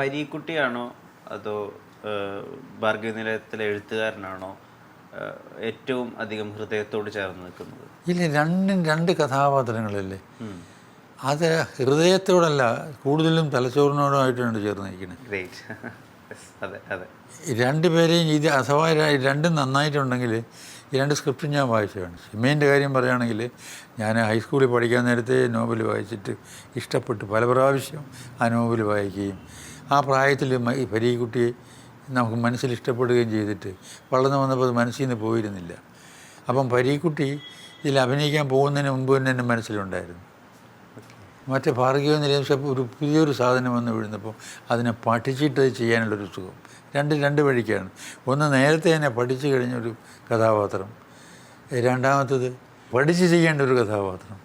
പരീക്കുട്ടിയാണോ അതോ ഭാർഗവ നിലയത്തിലെ എഴുത്തുകാരനാണോ ഏറ്റവും അധികം ഹൃദയത്തോട് ചേർന്ന് നിൽക്കുന്നത്? ഇല്ല രണ്ടും രണ്ട് കഥാപാത്രങ്ങളല്ലേ. അത് ഹൃദയത്തോടല്ല കൂടുതലും തലച്ചോറിനോടുമായിട്ടാണ് ചേർന്ന് നിൽക്കുന്നത് രണ്ടുപേരെയും ഇത് അഥവാ രണ്ടും നന്നായിട്ടുണ്ടെങ്കിൽ ഈ രണ്ട് സ്ക്രിപ്റ്റും ഞാൻ വായിച്ചതാണ്. സിമേന്റെ കാര്യം പറയുകയാണെങ്കിൽ ഞാൻ ഹൈസ്കൂളിൽ പഠിക്കാൻ നേരത്തെ നോവൽ വായിച്ചിട്ട് ഇഷ്ടപ്പെട്ടു. പല പ്രാവശ്യം ആ നോവൽ വായിക്കുകയും ആ പ്രായത്തിൽ ഈ പരീക്കുട്ടിയെ നമുക്ക് മനസ്സിൽ ഇഷ്ടപ്പെടുകയും ചെയ്തിട്ട് വളർന്നു വന്നപ്പോൾ അത് മനസ്സിൽ നിന്ന് പോയിരുന്നില്ല. അപ്പം പരീക്കുട്ടി ഇതിൽ അഭിനയിക്കാൻ പോകുന്നതിന് മുൻപ് തന്നെ എന്റെ മനസ്സിലുണ്ടായിരുന്നു. മറ്റേ ഭാർഗവ നിലയം ഒരു പുതിയൊരു സാധനം വന്ന് വീഴുന്നപ്പോൾ അതിനെ പഠിച്ചിട്ട് അത് ചെയ്യാനുള്ളൊരു സുഖം. രണ്ട് രണ്ട് വഴിക്കാണ്. ഒന്ന് നേരത്തെ തന്നെ പഠിച്ചു കഴിഞ്ഞൊരു കഥാപാത്രം. രണ്ടാമത്തത് പഠിച്ച് ചെയ്യേണ്ട ഒരു കഥാപാത്രം.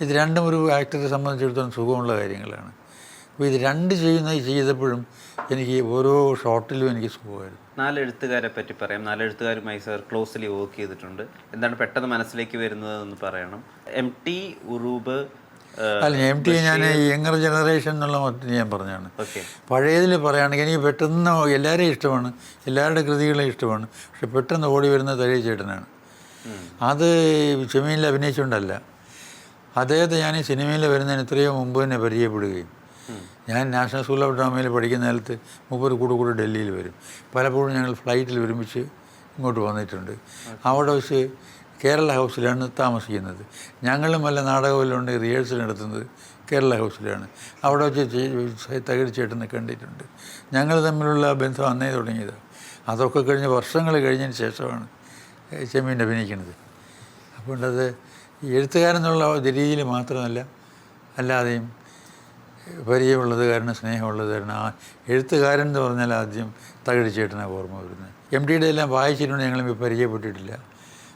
ഇത് രണ്ടും ഒരു ആക്ടറെ സംബന്ധിച്ചിടത്തോളം സുഖമുള്ള കാര്യങ്ങളാണ്. അപ്പോൾ ഇത് രണ്ട് ചെയ്യുന്ന ചെയ്തപ്പോഴും എനിക്ക് ഓരോ ഷോട്ടിലും എനിക്ക് സുഖമായിരുന്നു. നാല് എഴുത്തുകാരെ പറ്റി പറയാം. നാല് എഴുത്തുകാരുമായി സർ ക്ലോസ്ലി വർക്ക് ചെയ്തിട്ടുണ്ട്. എന്താണ് പെട്ടെന്ന് മനസ്സിലേക്ക് വരുന്നതെന്ന് പറയണം. എം ടി ഉറൂബ് അല്ല എം ടി ഞാൻ യങ്ങർ ജനറേഷൻ എന്നുള്ള മറ്റു ഞാൻ പറഞ്ഞാണ്. പഴയതിൽ പറയുകയാണെങ്കിൽ എനിക്ക് പെട്ടെന്ന് എല്ലാവരെയും ഇഷ്ടമാണ്. എല്ലാവരുടെ കൃതികളെ ഇഷ്ടമാണ്. പക്ഷെ പെട്ടെന്ന് ഓടി വരുന്ന തഴയ ചേട്ടനാണ്. അത് ചെമ്മീനിൽ അഭിനയിച്ചുകൊണ്ടല്ല. അദ്ദേഹത്തെ ഞാൻ സിനിമയിൽ വരുന്നതിന് എത്രയോ മുമ്പ് തന്നെ പരിചയപ്പെടുകയും ഞാൻ നാഷണൽ സ്കൂൾ ഓഫ് ഡ്രാമയിൽ പഠിക്കുന്ന കാലത്ത് മുപ്പത് കൂടെ കൂടെ ഡൽഹിയിൽ വരും. പലപ്പോഴും ഞങ്ങൾ ഫ്ലൈറ്റിൽ ഒരുമിച്ച് ഇങ്ങോട്ട് വന്നിട്ടുണ്ട്. അവിടെ വെച്ച് കേരള ഹൗസിലാണ് താമസിക്കുന്നത്. ഞങ്ങളും വല്ല നാടകമെല്ലാം റിഹേഴ്സൽ നടത്തുന്നത് കേരള ഹൗസിലാണ്. അവിടെ വെച്ച് തകഴി ചേട്ടനെ കണ്ടിട്ടുണ്ട്. ഞങ്ങൾ തമ്മിലുള്ള ബന്ധം അന്നേ തുടങ്ങിയതാണ് അതൊക്കെ കഴിഞ്ഞ് വർഷങ്ങൾ കഴിഞ്ഞതിന് ശേഷമാണ് ചെമ്മീൻ അഭിനയിക്കുന്നത്. അപ്പോൾ അത് എഴുത്തുകാരെന്നുള്ള രീതിയിൽ മാത്രമല്ല അല്ലാതെയും പരിചയമുള്ളത് കാരണം സ്നേഹമുള്ളത് കാരണം ആ എഴുത്തുകാരൻ എന്ന് പറഞ്ഞാൽ ആദ്യം തകഴി ചേട്ടനാണ് ഓർമ്മ വരുന്നത്. എം ഡിയുടെ എല്ലാം വായിച്ചിട്ടുണ്ട് ഞങ്ങളും പരിചയപ്പെട്ടിട്ടില്ല.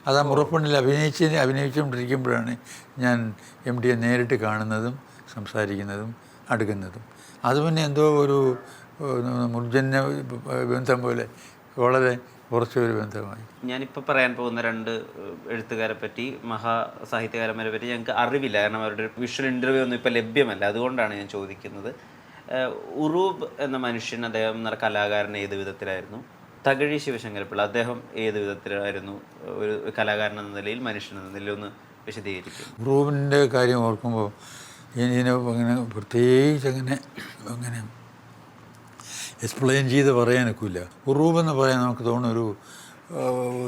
അത് ആ മുറപ്പണ്ണിൽ അഭിനയിച്ച് അഭിനയിച്ചുകൊണ്ടിരിക്കുമ്പോഴാണ് ഞാൻ എം ഡിയെ നേരിട്ട് കാണുന്നതും സംസാരിക്കുന്നതും അടുക്കുന്നതും. അത് പിന്നെ എന്തോ ഒരു മുർജന്യ ബന്ധം പോലെ വളരെ കുറച്ചൊരു ബന്ധമായി. ഞാനിപ്പോൾ പറയാൻ പോകുന്ന രണ്ട് എഴുത്തുകാരെ പറ്റി മഹാ സാഹിത്യകാരന്മാരെ പറ്റി ഞങ്ങൾക്ക് അറിവില്ല. കാരണം അവരുടെ വിഷ്വൽ ഇന്റർവ്യൂ ഒന്നും ഇപ്പോൾ ലഭ്യമല്ല. അതുകൊണ്ടാണ് ഞാൻ ചോദിക്കുന്നത്. ഉറൂബ് എന്ന മനുഷ്യൻ അദ്ദേഹം എന്ന കലാകാരൻ ഏത് വിധത്തിലായിരുന്നു? തകഴി ശിവശങ്കരപ്പിള്ള അദ്ദേഹം ഏത് വിധത്തിലായിരുന്നു? ഒരു കലാകാരൻ എന്ന നിലയിൽ മനുഷ്യൻ എന്ന നിലയിൽ ഒന്ന് വിശദീകരിക്കും. ഉറൂബിന്റെ കാര്യം ഓർക്കുമ്പോൾ ഇതിനെ അങ്ങനെ പ്രത്യേകിച്ച് അങ്ങനെ അങ്ങനെ എക്സ്പ്ലെയിൻ ചെയ്ത് പറയാനൊക്കില്ല. ഉറൂബ് എന്ന് പറയാൻ നമുക്ക് തോന്നുന്ന ഒരു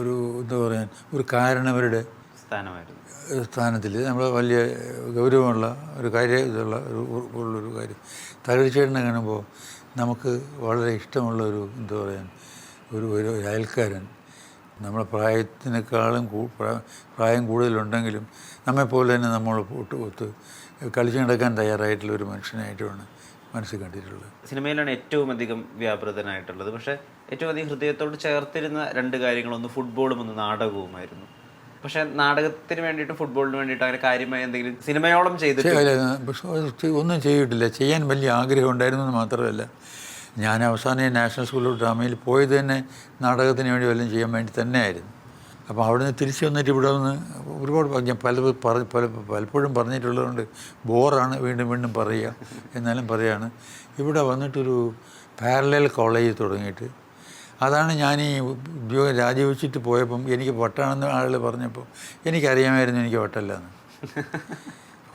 ഒരു എന്താ പറയാൻ ഒരു കാരണവരുടെ സ്ഥാനമായിരുന്നു. സ്ഥാനത്തിൽ. നമ്മൾ വലിയ ഗൗരവമുള്ള ഒരു കാര്യ ഇതുള്ള ഒരു ഉള്ളൊരു കാര്യം. തകഴിച്ചേട്ടനെ കാണുമ്പോൾ നമുക്ക് വളരെ ഇഷ്ടമുള്ള ഒരു എന്താ പറയാൻ ഒരു ഒരു അയൽക്കാരൻ നമ്മളെ പ്രായത്തിനേക്കാളും പ്രായം കൂടുതലുണ്ടെങ്കിലും നമ്മെപ്പോലെ തന്നെ നമ്മൾ പൊട്ട് ഒത്ത് കളിച്ചു നടക്കാൻ തയ്യാറായിട്ടുള്ള ഒരു മനുഷ്യനായിട്ടുമാണ് മനസ്സിൽ കണ്ടിട്ടുള്ളത്. സിനിമയിലാണ് ഏറ്റവും അധികം വ്യാപൃതനായിട്ടുള്ളത്. പക്ഷേ ഏറ്റവും അധികം ഹൃദയത്തോട് ചേർത്തിരുന്ന രണ്ട് കാര്യങ്ങളൊന്ന് ഫുട്ബോളും ഒന്ന് നാടകവുമായിരുന്നു. പക്ഷേ നാടകത്തിന് വേണ്ടിയിട്ടും ഫുട്ബോളിന് വേണ്ടിയിട്ടും അങ്ങനെ കാര്യമായി എന്തെങ്കിലും സിനിമയോളം ചെയ്തിട്ട് ഒന്നും ചെയ്തിട്ടില്ല. ചെയ്യാൻ വലിയ ആഗ്രഹം ഉണ്ടായിരുന്നു എന്ന് മാത്രമല്ല. ഞാൻ അവസാനം നാഷണൽ സ്കൂൾ ഓഫ് ഡ്രാമയിൽ പോയത് തന്നെ നാടകത്തിന് വേണ്ടി വല്ലതും ചെയ്യാൻ വേണ്ടി തന്നെയായിരുന്നു. അപ്പോൾ അവിടെ നിന്ന് തിരിച്ച് വന്നിട്ട് ഇവിടെ വന്ന് ഒരുപാട് ഞാൻ പല പറഞ്ഞ് പല പലപ്പോഴും പറഞ്ഞിട്ടുള്ളതുകൊണ്ട് ബോറാണ് വീണ്ടും വീണ്ടും പറയുക. എന്നാലും പറയാണ്. ഇവിടെ വന്നിട്ടൊരു പാരലൽ കോളേജ് തുടങ്ങിയിട്ട്. അതാണ് ഞാൻ ഈ ഉദ്യോഗം രാജിവെച്ചിട്ട് പോയപ്പം എനിക്ക് വട്ടാണെന്ന് ആളുകൾ പറഞ്ഞപ്പോൾ എനിക്കറിയാമായിരുന്നു എനിക്ക് വട്ടല്ലെന്ന്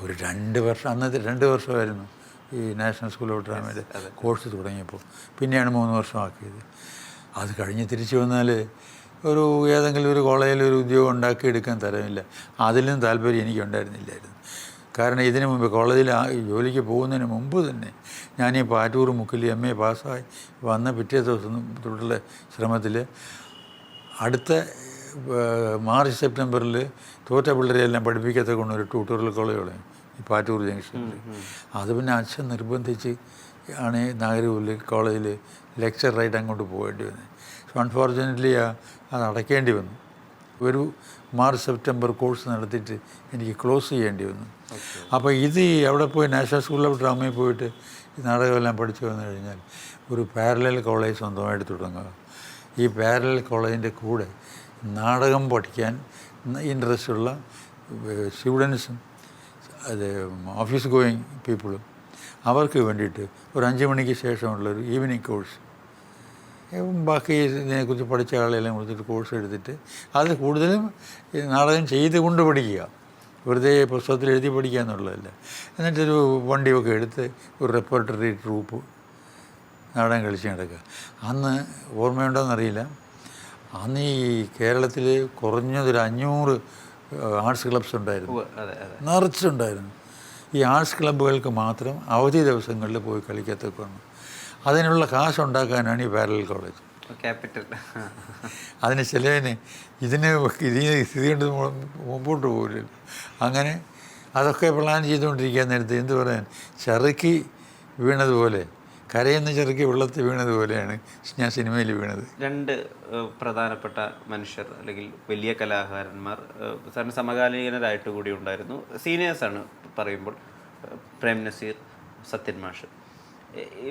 ഒരു രണ്ട് വർഷം അന്നത്തെ രണ്ട് വർഷമായിരുന്നു ഈ നാഷണൽ സ്കൂൾ ഓഫ് ഡ്രാമയുടെ കോഴ്സ് തുടങ്ങിയപ്പോൾ. പിന്നെയാണ് മൂന്ന് വർഷമാക്കിയത്. അത് കഴിഞ്ഞ് തിരിച്ചു വന്നാൽ ഒരു ഏതെങ്കിലും ഒരു കോളേജിൽ ഒരു ഉദ്യോഗം ഉണ്ടാക്കിയെടുക്കാൻ തരമില്ല. അതിലും താല്പര്യം എനിക്കുണ്ടായിരുന്നില്ലായിരുന്നു. കാരണം ഇതിനു മുമ്പ് കോളേജിൽ ആ ജോലിക്ക് പോകുന്നതിന് മുമ്പ് തന്നെ ഞാൻ ഈ പാറ്റൂർ മുക്കിൽ എം എ പാസ്സായി. വന്ന പിറ്റേ ദിവസം തൊട്ടുള്ള ശ്രമത്തിൽ അടുത്ത മാർച്ച് സെപ്റ്റംബറിൽ തോറ്റ പിള്ളേരെല്ലാം പഠിപ്പിക്കാത്ത കൊണ്ട് ഒരു ട്യൂട്ടോറിയൽ കോളേജ് തുടങ്ങി ഈ പാറ്റൂർ ജംഗ്ഷനിൽ അത് പിന്നെ അച്ഛൻ നിർബന്ധിച്ച് ആണ് നാഗരൂരിൽ കോളേജിൽ ലെക്ചറായിട്ട് അങ്ങോട്ട് പോകേണ്ടി വന്നത്. അൺഫോർച്ചുനേറ്റ്ലി അത് അടയ്ക്കേണ്ടി വന്നു. ഒരു മാർച്ച് സെപ്റ്റംബർ കോഴ്സ് നടത്തിയിട്ട് എനിക്ക് ക്ലോസ് ചെയ്യേണ്ടി വന്നു. അപ്പോൾ ഇത് അവിടെ പോയി നാഷണൽ സ്കൂൾ ഓഫ് ഡ്രാമയിൽ പോയിട്ട് ഈ നാടകമെല്ലാം പഠിച്ചു വന്നു കഴിഞ്ഞാൽ ഒരു പാരലൽ കോളേജ് സ്വന്തമായിട്ട് തുടങ്ങുക. ഈ പാരലൽ കോളേജിന്റെ കൂടെ നാടകം പഠിക്കാൻ ഇൻട്രസ്റ്റ് ഉള്ള സ്റ്റുഡൻസും അത് ഓഫീസ് ഗോയിങ് പീപ്പിളും അവർക്ക് വേണ്ടിയിട്ട് ഒരു അഞ്ച് മണിക്ക് ശേഷമുള്ളൊരു ഈവനിങ് കോഴ്സ് ബാക്കി ഇതിനെക്കുറിച്ച് പഠിച്ച ആളെല്ലാം കൊടുത്തിട്ട് കോഴ്സ് എടുത്തിട്ട് അത് കൂടുതലും നാടകം ചെയ്തുകൊണ്ട് പഠിക്കുക. വെറുതെ പുസ്തകത്തിൽ എഴുതി പഠിക്കുക എന്നുള്ളതല്ല. എന്നിട്ടൊരു വണ്ടിയൊക്കെ എടുത്ത് ഒരു റെപ്പർട്ടറി ട്രൂപ്പ് നാടകം കളിച്ച് നടക്കുക. അന്ന് ഓർമ്മയുണ്ടോയെന്നറിയില്ല അന്ന് ഈ കേരളത്തിൽ കുറഞ്ഞതൊരു അഞ്ഞൂറ് ആർട്സ് ക്ലബ്സ് ഉണ്ടായിരുന്നു. നിറച്ചുണ്ടായിരുന്നു. ഈ ആർട്സ് ക്ലബ്ബുകൾക്ക് മാത്രം അവധി ദിവസങ്ങളിൽ പോയി കളിക്കത്തക്കണം അതിനുള്ള കാശുണ്ടാക്കാനാണ് ഈ പാരലൽ കോളേജ്. ക്യാപിറ്റൽ. അതിന് ചിലവിന് ഇതിന് ഇതിന് സ്ഥിതി കൊണ്ട് മുമ്പോട്ട് പോകില്ല അങ്ങനെ അതൊക്കെ പ്ലാൻ ചെയ്തുകൊണ്ടിരിക്കാൻ നേരത്ത് എന്ത് പറയാൻ? ചെറുക്കി വീണതുപോലെ കരയുന്ന ചെറുക്കി വെള്ളത്തിൽ വീണതുപോലെയാണ് ഞാൻ സിനിമയിൽ വീണത്. രണ്ട് പ്രധാനപ്പെട്ട മനുഷ്യർ അല്ലെങ്കിൽ വലിയ കലാകാരന്മാർ സാറിന് സമകാലീനരായിട്ട് കൂടി ഉണ്ടായിരുന്നു. സീനിയേഴ്സാണ് പറയുമ്പോൾ പ്രേം നസീർ സത്യൻ മാഷ്.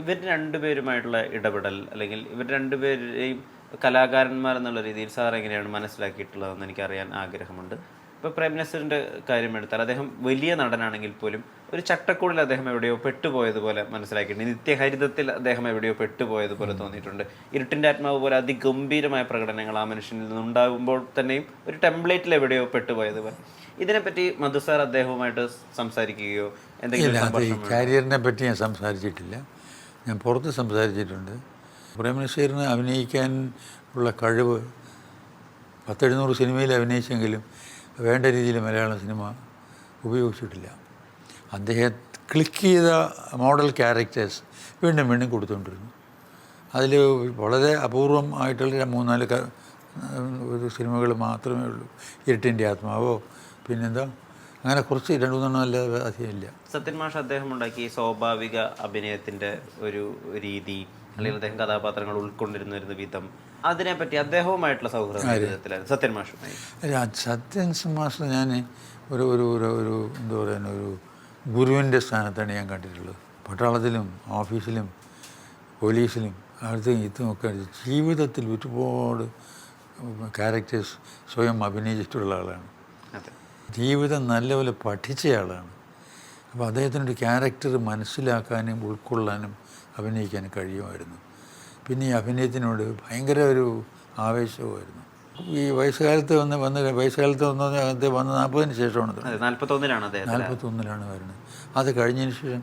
ഇവർ രണ്ടുപേരുമായിട്ടുള്ള ഇടപെടൽ അല്ലെങ്കിൽ ഇവർ രണ്ടുപേരെയും കലാകാരന്മാർ എന്നുള്ള രീതിയിൽ സാർ എങ്ങനെയാണ് മനസ്സിലാക്കിയിട്ടുള്ളതെന്ന് എനിക്കറിയാൻ ആഗ്രഹമുണ്ട്. ഇപ്പോൾ പ്രൈം മിനിസ്റ്ററിന്റെ കാര്യം എടുത്താൽ അദ്ദേഹം വലിയ നടനാണെങ്കിൽ പോലും ഒരു ചട്ടക്കൂടിൽ അദ്ദേഹം എവിടെയോ പെട്ടുപോയതുപോലെ മനസ്സിലാക്കിയിട്ടുണ്ട്. നിത്യഹരിതത്തിൽ അദ്ദേഹം എവിടെയോ പെട്ടുപോയതുപോലെ തോന്നിയിട്ടുണ്ട്. ഇരുട്ടിന്റെ ആത്മാവ് പോലെ അതിഗംഭീരമായ പ്രകടനങ്ങൾ ആ മനുഷ്യനിൽ നിന്നുണ്ടാകുമ്പോൾ തന്നെയും ഒരു ടെംപ്ലേറ്റിൽ എവിടെയോ പെട്ടുപോയതുപോലെ. ഇതിനെപ്പറ്റി മധു സാർ അദ്ദേഹവുമായിട്ട് സംസാരിക്കുകയോ എന്തെങ്കിലും കാരിയറിനെ പറ്റി ഞാൻ സംസാരിച്ചിട്ടില്ല. ഞാൻ പുറത്ത് സംസാരിച്ചിട്ടുണ്ട്. പ്രേമനസീറിന് അഭിനയിക്കാൻ ഉള്ള കഴിവ് പത്തെഴുന്നൂറ് സിനിമയിൽ അഭിനയിച്ചെങ്കിലും വേണ്ട രീതിയിൽ മലയാള സിനിമ ഉപയോഗിച്ചിട്ടില്ല. അദ്ദേഹം ക്ലിക്ക് ചെയ്ത മോഡൽ ക്യാരക്ടേഴ്സ് വീണ്ടും വീണ്ടും കൊടുത്തുകൊണ്ടിരുന്നു. അതിൽ വളരെ അപൂർവം ആയിട്ടുള്ള മൂന്നാൽ ഒരു സിനിമകൾ മാത്രമേ ഉള്ളൂ. ഇരുട്ടിന്റെ ആത്മാവോ പിന്നെന്താ? അങ്ങനെ കുറച്ച് രണ്ട് മൂന്നെണ്ണം അല്ലാതെ അധികമില്ല. സത്യൻ മാഷ് അദ്ദേഹം ഉണ്ടാക്കിയ സ്വാഭാവിക അഭിനയത്തിന്റെ ഒരു രീതി അല്ലെങ്കിൽ അദ്ദേഹം കഥാപാത്രങ്ങൾ ഉൾക്കൊണ്ടിരുന്ന ഒരു വിധം അതിനെപ്പറ്റി അദ്ദേഹവുമായിട്ടുള്ള സൗഹൃദം സത്യൻ മാഷ് അല്ല സത്യൻ മാഷ് ഞാൻ ഒരു ഒരു ഒരു ഒരു എന്താ പറയുക ഒരു ഗുരുവിന്റെ സ്ഥാനത്താണ് ഞാൻ കണ്ടിട്ടുള്ളത്. പട്ടാളത്തിലും ഓഫീസിലും പോലീസിലും അവിടുത്തെ ഇതുമൊക്കെ ജീവിതത്തിൽ ഒരുപാട് ക്യാരക്ടേഴ്സ് സ്വയം അഭിനയിച്ചിട്ടുള്ള ആളാണ്. അതെ. ജീവിതം നല്ലപോലെ പഠിച്ചയാളാണ് അപ്പോൾ അദ്ദേഹത്തിനൊരു ക്യാരക്ടർ മനസ്സിലാക്കാനും ഉൾക്കൊള്ളാനും അഭിനയിക്കാനും കഴിയുമായിരുന്നു. പിന്നെ ഈ അഭിനയത്തിനോട് ഭയങ്കര ഒരു ആവേശവുമായിരുന്നു. ഈ വയസ്സുകാലത്ത് വന്ന് വന്ന് വയസ്സുകാലത്ത് വന്ന് അദ്ദേഹം വന്ന് നാൽപ്പതിന് ശേഷമാണ് നാൽപ്പത്തൊന്നിലാണ് വരുന്നത്. അത് കഴിഞ്ഞതിന് ശേഷം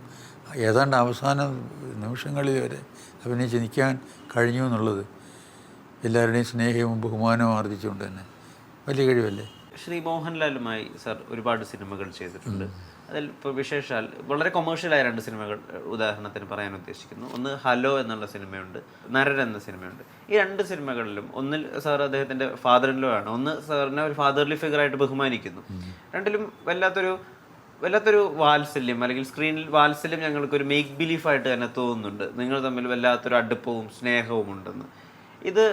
ഏതാണ്ട് അവസാന നിമിഷങ്ങളിൽ വരെ അഭിനയിച്ച് നിൽക്കാൻ കഴിഞ്ഞു എന്നുള്ളത് എല്ലാവരുടെയും സ്നേഹവും ബഹുമാനവും ആർജിച്ചുകൊണ്ട് തന്നെ. വലിയ കഴിവല്ലേ? ശ്രീ മോഹൻലാലുമായി സർ ഒരുപാട് സിനിമകൾ ചെയ്തിട്ടുണ്ട്. അതിൽ ഇപ്പോൾ വിശേഷാൽ വളരെ കൊമേഴ്ഷ്യലായ രണ്ട് സിനിമകൾ ഉദാഹരണത്തിന് പറയാൻ ഉദ്ദേശിക്കുന്നു. ഒന്ന് ഹലോ എന്നുള്ള സിനിമയുണ്ട് നരൻ എന്ന സിനിമയുണ്ട്. ഈ രണ്ട് സിനിമകളിലും ഒന്നിൽ സാർ അദ്ദേഹത്തിന്റെ ഇൻ ആണ്. ഒന്ന് സാറിനെ ഒരു ഫാദർലി ഫിഗറായിട്ട് ബഹുമാനിക്കുന്നു. രണ്ടിലും വല്ലാത്തൊരു വല്ലാത്തൊരു വാത്സല്യം അല്ലെങ്കിൽ സ്ക്രീനിൽ വാത്സല്യം ഞങ്ങൾക്കൊരു മേക്ക് ബിലീഫായിട്ട് തന്നെ തോന്നുന്നുണ്ട്. നിങ്ങൾ തമ്മിൽ വല്ലാത്തൊരു അടുപ്പവും സ്നേഹവും ഉണ്ടെന്ന് ഇത്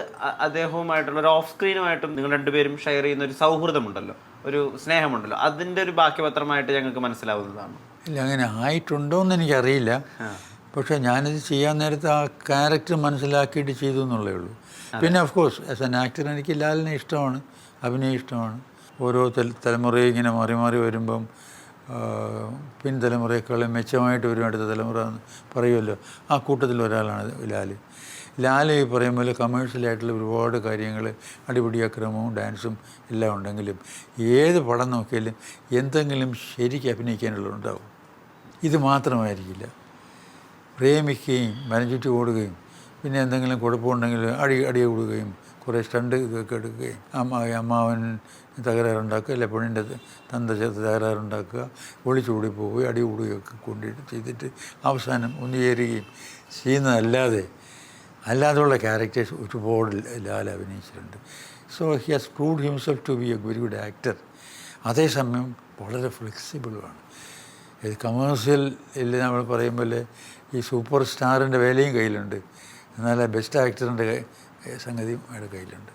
അദ്ദേഹവുമായിട്ടുള്ള ഒരു ഓഫ് സ്ക്രീനുമായിട്ടും നിങ്ങൾ രണ്ടുപേരും ഷെയർ ചെയ്യുന്ന ഒരു സൗഹൃദമുണ്ടല്ലോ. ഒരു സ്നേഹമുണ്ടല്ലോ. അതിന്റെ ഒരു ബാക്കിപത്രമായിട്ട് ഞങ്ങൾക്ക് മനസ്സിലാവുന്നതാണ്. ഇല്ല അങ്ങനെ ആയിട്ടുണ്ടോ എന്ന് എനിക്കറിയില്ല പക്ഷേ ഞാനിത് ചെയ്യാൻ നേരത്തെ ആ ക്യാരക്ടർ മനസ്സിലാക്കിയിട്ട് ചെയ്തു എന്നുള്ളേ ഉള്ളൂ. പിന്നെ of course as an actor എനിക്ക് ലാലിനെ ഇഷ്ടമാണ് അഭിനയം ഇഷ്ടമാണ്. ഓരോ തല തലമുറയും ഇങ്ങനെ മാറി മാറി വരുമ്പം പിൻതലമുറയെക്കാളും മെച്ചമായിട്ട് വരും അടുത്ത തലമുറ എന്ന് പറയുമല്ലോ. ആ കൂട്ടത്തിൽ ഒരാളാണ് ലാൽ ഈ പറയും പോലെ കമേഴ്ഷ്യലായിട്ടുള്ള ഒരുപാട് കാര്യങ്ങൾ അടിപിടി അക്രമവും ഡാൻസും എല്ലാം ഉണ്ടെങ്കിലും ഏത് പടം നോക്കിയാലും എന്തെങ്കിലും ശരിക്ക് അഭിനയിക്കാനുള്ളതുണ്ടാവും ഇത് മാത്രമായിരിക്കില്ല. പ്രേമിക്കുകയും വനചുറ്റി ഓടുകയും പിന്നെ എന്തെങ്കിലും കുഴപ്പമുണ്ടെങ്കിൽ അടി അടി കൂടുകയും കുറേ സ്റ്റണ്ട് ഇതൊക്കെ എടുക്കുകയും അമ്മ അമ്മാവൻ തകരാറുണ്ടാക്കുക അല്ലെ പെണ്ണിന്റെ തന്ത ചേർത്ത് തകരാറുണ്ടാക്കുക ഒളിച്ചൂടി പോവുകയും അടി കൂടുകയൊക്കെ കൊണ്ടിട്ട് ചെയ്തിട്ട് അവസാനം ഒന്നു ചേരുകയും ചെയ്യുന്നതല്ലാതെ അല്ലാതെയുള്ള ക്യാരക്ടേഴ്സ് ഒരുപാട് ലാൽ അഭിനയിച്ചിട്ടുണ്ട്. So he has proved himself to be a very good actor അതേസമയം വളരെ ഫ്ലെക്സിബിളുമാണ് ഇത് കമേഴ്സ്യൽ നമ്മൾ പറയുമ്പോൾ ഈ സൂപ്പർ സ്റ്റാറിന്റെ വേലയും കയ്യിലുണ്ട്. എന്നാൽ ബെസ്റ്റ് ആക്ടറിന്റെ സംഗതിയും അയാളുടെ കയ്യിലുണ്ട്.